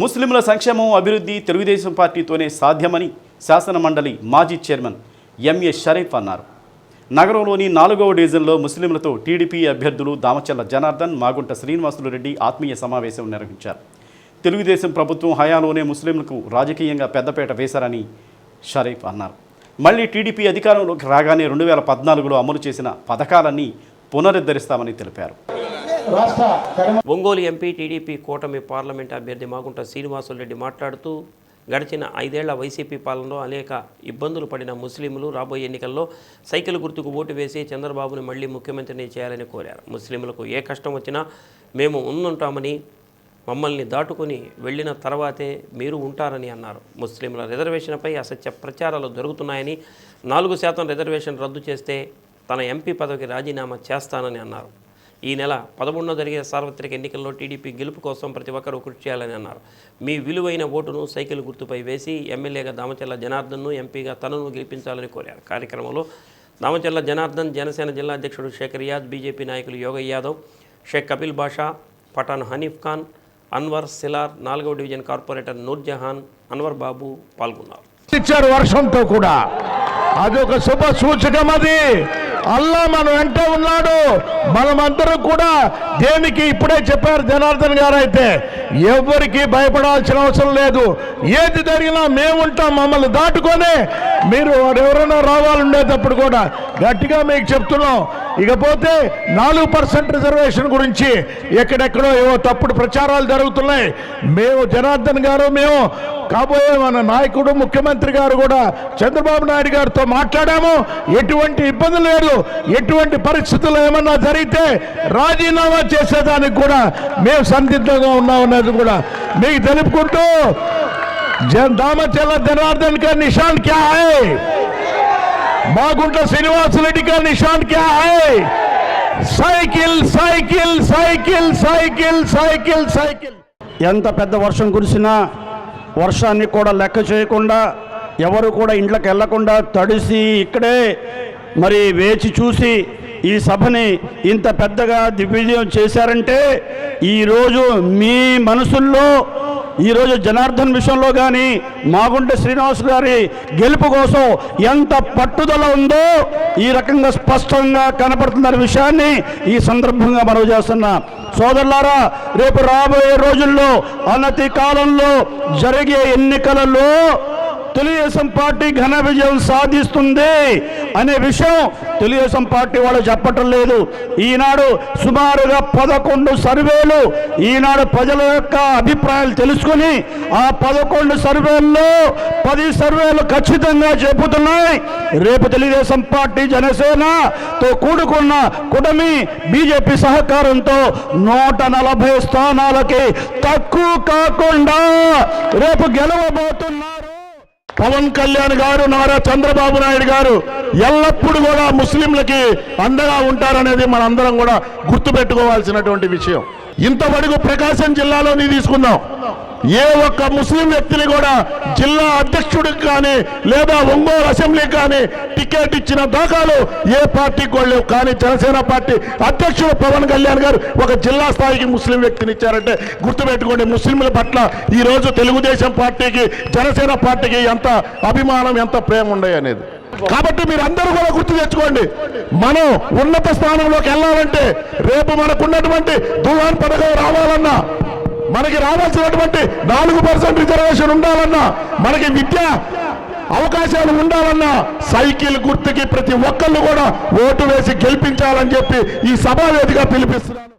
ముస్లింల సంక్షేమం అభివృద్ధి తెలుగుదేశం పార్టీతోనే సాధ్యమని శాసన మండలి మాజీ చైర్మన్ ఎంఏ షరీఫ్ అన్నారు. నగరంలోని నాలుగవ డివిజన్లో ముస్లింలతో టీడీపీ అభ్యర్థులు దామచల్ల జనార్దన్ మాగుంట శ్రీనివాసులు రెడ్డి ఆత్మీయ సమావేశం నిర్వహించారు. తెలుగుదేశం ప్రభుత్వం హయాంలోనే ముస్లింలకు రాజకీయంగా పెద్దపేట వేశారని షరీఫ్ అన్నారు. మళ్ళీ టీడీపీ అధికారంలోకి రాగానే రెండు వేల పద్నాలుగులో అమలు చేసిన పథకాలన్నీ పునరుద్ధరిస్తామని తెలిపారు. ఒంగోలు ఎంపీ టీడీపీ కూటమి పార్లమెంట్ అభ్యర్థి మాగుంట శ్రీనివాసులరెడ్డి మాట్లాడుతూ గడిచిన ఐదేళ్ళ వైసీపీ పాలనలో అనేక ఇబ్బందులు పడిన ముస్లింలు రాబోయే ఎన్నికల్లో సైకిల్ గుర్తుకు ఓటు వేసి చంద్రబాబును మళ్ళీ ముఖ్యమంత్రిని చేయాలని కోరారు. ముస్లింలకు ఏ కష్టం వచ్చినా మేము ఉండుంటామని మమ్మల్ని దాటుకుని వెళ్ళిన తర్వాతే మీరు ఉంటారని అన్నారు. ముస్లింల రిజర్వేషన్పై అసత్య ప్రచారాలు జరుగుతున్నాయని నాలుగు శాతం రిజర్వేషన్ రద్దు చేస్తే తన ఎంపీ పదవికి రాజీనామా చేస్తానని అన్నారు. ఈ నెల పదమూడున జరిగే సార్వత్రిక ఎన్నికల్లో టీడీపీ గెలుపు కోసం ప్రతి ఒక్కరూ కృషి చేయాలని అన్నారు. మీ విలువైన ఓటును సైకిల్ గుర్తుపై వేసి ఎమ్మెల్యేగా దామచల్ల జనార్దన్ను ఎంపీగా తనను గెలిపించాలని కోరారు. కార్యక్రమంలో దామచల్ల జనార్దన్ జనసేన జిల్లా అధ్యక్షుడు శేఖర్ యాద్ బీజేపీ నాయకులు యోగ యాదవ్ షేక్ కపిల్ బాషా పఠాన్ హనీఫ్ ఖాన్ అన్వర్ సిలార్ నాలుగవ డివిజన్ కార్పొరేటర్ నూర్జహాన్ అన్వర్ బాబు పాల్గొన్నారు. ఇచ్చారు వర్షంతో కూడా. అదొక శుభ సూచకం అది. అల్లా మన వెంట ఉన్నాడు. మనమందరం కూడా దేనికి ఇప్పుడే చెప్పారు జనార్దన్ గారు అయితే ఎవరికి భయపడాల్సిన అవసరం లేదు. ఏది జరిగినా మేముంటాం మమ్మల్ని దాటుకొని. మీరు ఎవరైనా రావాలండేటప్పుడు కూడా గట్టిగా మీకు చెప్తున్నాం. ఇకపోతే నాలుగు పర్సెంట్ రిజర్వేషన్ గురించి ఎక్కడెక్కడో ఏవో తప్పుడు ప్రచారాలు జరుగుతున్నాయి. మేము జనార్దన్ గారు మేము కాబోయే మన నాయకుడు ముఖ్యమంత్రి గారు కూడా చంద్రబాబు నాయుడు గారితో మాట్లాడాము. ఎటువంటి ఇబ్బందులు లేదు. ఎటువంటి పరిస్థితులు ఏమన్నా జరిగితే రాజీనామా చేసేదానికి కూడా మేము సందిగ్ధంగా ఉన్నామన్నది కూడా మీకు తెలుపుకుంటూ దామచల్ల జనార్దన్ కా నిషాన్ క్యా హై? బాగుంట శ్రీనివాస్ రెడ్డి గారి నిషాన్ క్యా high? Cycle cycle cycle cycle cycle cycle. ఎంత పెద్ద వర్షం కురిసినా వర్షాన్ని కూడా లెక్క చేయకుండా ఎవరు కూడా ఇంట్లోకి వెళ్ళకుండా తడిసి ఇక్కడే మరి వేచి చూసి ఈ సభని ఇంత పెద్దగా దిగ్విజయం చేశారంటే ఈరోజు మీ మనసుల్లో ఈరోజు జనార్దన్ విషయంలో కానీ మాగుంట శ్రీనివాస్ గారి గెలుపు కోసం ఎంత పట్టుదల ఉందో ఈ రకంగా స్పష్టంగా కనపడుతున్న విషయాన్ని ఈ సందర్భంగా మనవి చేస్తున్నా. సోదరులారా రేపు రాబోయే రోజుల్లో అనతి కాలంలో జరిగే ఎన్నికలలో తెలుగుదేశం పార్టీ ఘన విజయం సాధిస్తుంది అనే విషయం తెలుగుదేశం పార్టీ వాళ్ళు చెప్పటం లేదు. ఈనాడు సుమారుగా పదకొండు సర్వేలు ఈనాడు ప్రజల యొక్క అభిప్రాయాలు తెలుసుకుని ఆ పదకొండు సర్వేల్లో పది సర్వేలు ఖచ్చితంగా చెబుతున్నాయి రేపు తెలుగుదేశం పార్టీ జనసేనతో కూడుకున్న కుటమి బీజేపీ సహకారంతో నూట నలభై స్థానాలకి తక్కువ కాకుండా రేపు గెలవబోతు పవన్ కళ్యాణ్ గారు నారా చంద్రబాబు నాయుడు గారు ఎల్లప్పుడూ కూడా ముస్లింలకి అండగా ఉంటారనేది మనందరం కూడా గుర్తుపెట్టుకోవాల్సినటువంటి విషయం. ఇంతవరకు ప్రకాశం జిల్లాలోని తీసుకుందాం. ఏ ఒక్క ముస్లిం వ్యక్తిని కూడా జిల్లా అధ్యక్షుడికి కానీ లేదా ఒంగోలు అసెంబ్లీకి కానీ టికెట్ ఇచ్చిన దాఖలు ఏ పార్టీకి కూడా లేవు. కానీ జనసేన పార్టీ అధ్యక్షుడు పవన్ కళ్యాణ్ గారు ఒక జిల్లా స్థాయికి ముస్లిం వ్యక్తిని ఇచ్చారంటే గుర్తుపెట్టుకోండి ముస్లింల పట్ల ఈరోజు తెలుగుదేశం పార్టీకి జనసేన పార్టీకి ఎంత అభిమానం ఎంత ప్రేమ ఉన్నాయి అనేది. కాబట్టి మీరు అందరూ కూడా గుర్తు తెచ్చుకోండి. మనం ఉన్నత స్థానంలోకి వెళ్ళాలంటే రేపు మనకున్నటువంటి దువాన్ పథకం రావాలన్నా మనకి రావాల్సినటువంటి నాలుగు పర్సెంట్ రిజర్వేషన్ ఉండాలన్నా మనకి విద్య అవకాశాలు ఉండాలన్నా సైకిల్ గుర్తుకి ప్రతి ఒక్కళ్ళు కూడా ఓటు వేసి గెలిపించాలని చెప్పి ఈ సభా వేదిక పిలిపిస్తున్నాను